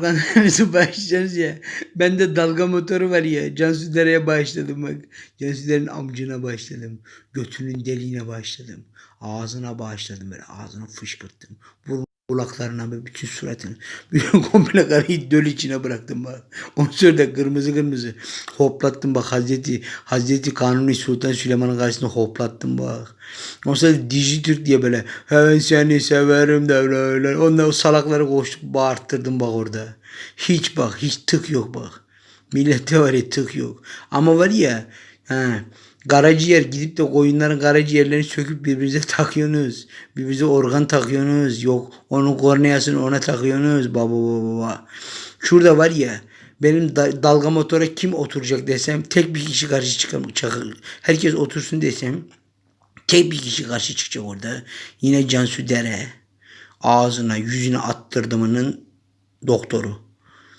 Kanalımızı başlayacağız ya. Bende dalga motoru var ya. Cansu Dere'ye başladım bak. Cansu Dere'nin amcına başladım. Götünün deliğine başladım. Ağzına başladım böyle. Ağzını fışkırttım. Burun kulaklarına böyle bütün suratını. Bütün komple karıyı döl içine bıraktım bak. Sonra da kırmızı kırmızı hoplattım bak. Hazreti, Hazreti Kanuni Sultan Süleyman'ın karşısında hoplattım bak. Ondan sonra Dijitürk diye böyle ben seni severim de öyle öyle. Ondan o salakları koştuk bağırttırdım bak orada. Hiç bak hiç tık yok bak. Millette var ya tık yok. Ama var ya he, karaciğer gidip de koyunların karaciğerlerini söküp birbirinize takıyorsunuz. Birbirinize organ takıyorsunuz. Yok onun korneasını ona takıyorsunuz. Baba baba baba. Şurada var ya benim da- dalga motora kim oturacak desem tek bir kişi karşı çıkar. Herkes otursun desem Tek bir kişi karşı çıkacak orada. Yine Cansu Dere. Ağzına yüzüne attırdımının doktoru.